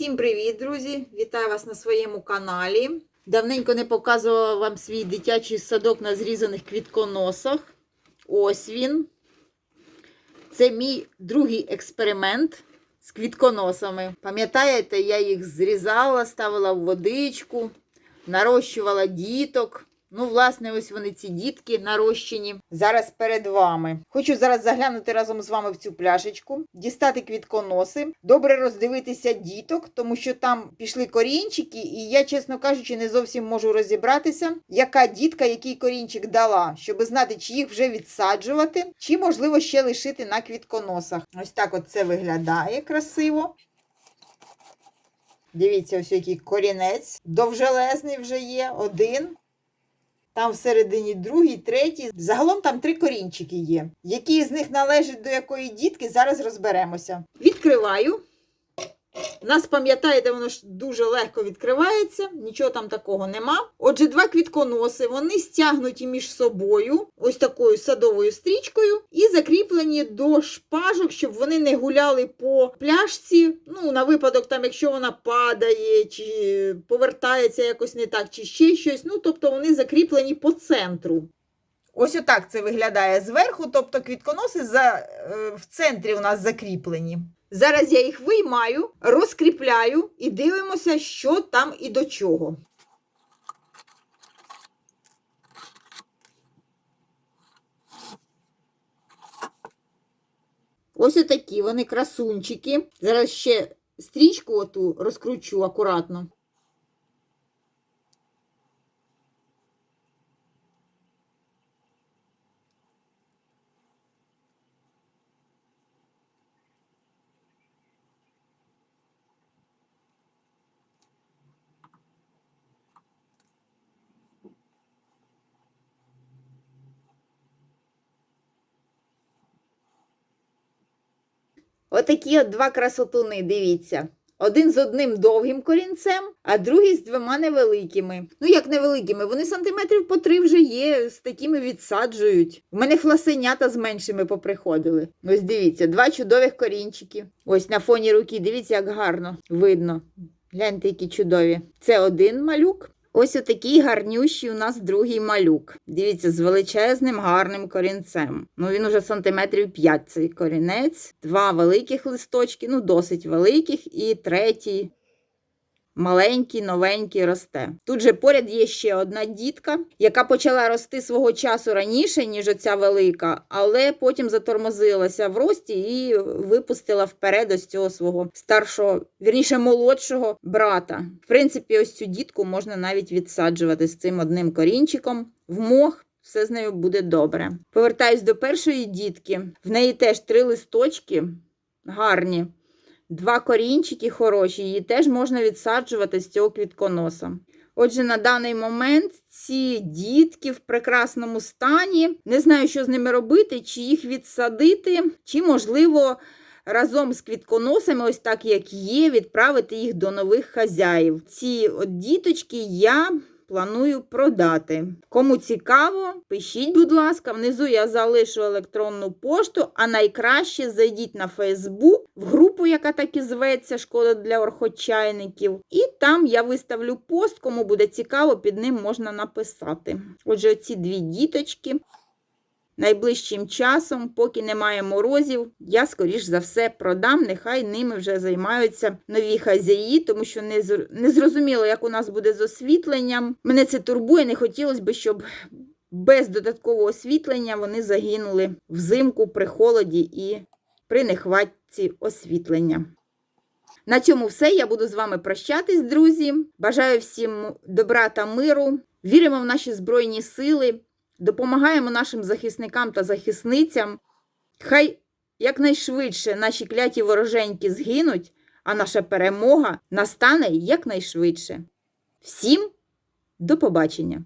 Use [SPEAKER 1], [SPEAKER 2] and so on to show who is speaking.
[SPEAKER 1] Всім привіт, друзі! Вітаю вас на своєму каналі. Давненько не показувала вам свій дитячий садок на зрізаних квітконосах. Ось він. Це мій другий експеримент з квітконосами. Пам'ятаєте, я їх зрізала, ставила в водичку, нарощувала діток. Ну, власне, ось вони ці дітки нарощені. Зараз перед вами. Хочу зараз заглянути разом з вами в цю пляшечку, дістати квітконоси, добре роздивитися діток, тому що там пішли корінчики, і я, чесно кажучи, не зовсім можу розібратися, яка дітка який корінчик дала, щоб знати, чи їх вже відсаджувати, чи можливо ще лишити на квітконосах. Ось так от це виглядає красиво. Дивіться, ось який корінець. Довжелезний вже є, один. Там всередині другий, третій. Загалом там три корінчики є. Які з них належать до якої дітки, зараз розберемося. Відкриваю. Нас, пам'ятаєте, воно ж дуже легко відкривається, нічого там такого нема. Отже, два квітконоси, вони стягнуті між собою, ось такою садовою стрічкою, і закріплені до шпажок, щоб вони не гуляли по пляшці. Ну, на випадок, там, якщо вона падає, чи повертається якось не так, чи ще щось. Ну, тобто вони закріплені по центру. Ось отак це виглядає зверху, тобто квітконоси за, е, в центрі у нас закріплені. Зараз я їх виймаю, розкріпляю і дивимося, що там і до чого. Ось отакі вони красунчики. Зараз ще стрічку оту розкручу акуратно. Отакі от два красотуни, дивіться. Один з одним довгим корінцем, а другий з двома невеликими. Ну, як невеликими, вони сантиметрів по три вже є, з такими відсаджують. У мене фласенята з меншими поприходили. Ось дивіться, два чудових корінчики. Ось на фоні руки, дивіться, як гарно видно. Гляньте, які чудові. Це один малюк. Ось отакий гарнющий у нас другий малюк. Дивіться, з величезним гарним корінцем. Ну, він уже сантиметрів 5 цей корінець, два великих листочки, ну, досить великих, і третій маленький, новенький росте. Тут же поряд є ще одна дітка, яка почала рости свого часу раніше, ніж оця велика, але потім затормозилася в рості і випустила вперед ось цього свого старшого, вірніше молодшого брата. В принципі, ось цю дітку можна навіть відсаджувати з цим одним корінчиком в мох. Все з нею буде добре. Повертаюсь до першої дітки. В неї теж три листочки гарні. Два корінчики хороші, її теж можна відсаджувати з цього квітконоса. Отже, на даний момент ці дітки в прекрасному стані. Не знаю, що з ними робити, чи їх відсадити, чи, можливо, разом з квітконосами, ось так як є, відправити їх до нових хазяїв. Ці от діточки я планую продати. Кому цікаво, пишіть, будь ласка, внизу я залишу електронну пошту, а найкраще зайдіть на Фейсбук в групу, яка так і зветься Шкода для орхочайників. І там я виставлю пост, кому буде цікаво, під ним можна написати. Отже, оці дві діточки. Найближчим часом, поки немає морозів, я, скоріш за все, продам. Нехай ними вже займаються нові хазяї, тому що не, зр- не зрозуміло, як у нас буде з освітленням. Мене це турбує, не хотілося б, щоб без додаткового освітлення вони загинули взимку при холоді і при нехватці освітлення. На цьому все. Я буду з вами прощатись, друзі. Бажаю всім добра та миру. Віримо в наші Збройні сили, допомагаємо нашим захисникам та захисницям. Хай якнайшвидше наші кляті вороженьки згинуть, а наша перемога настане якнайшвидше. Всім до побачення!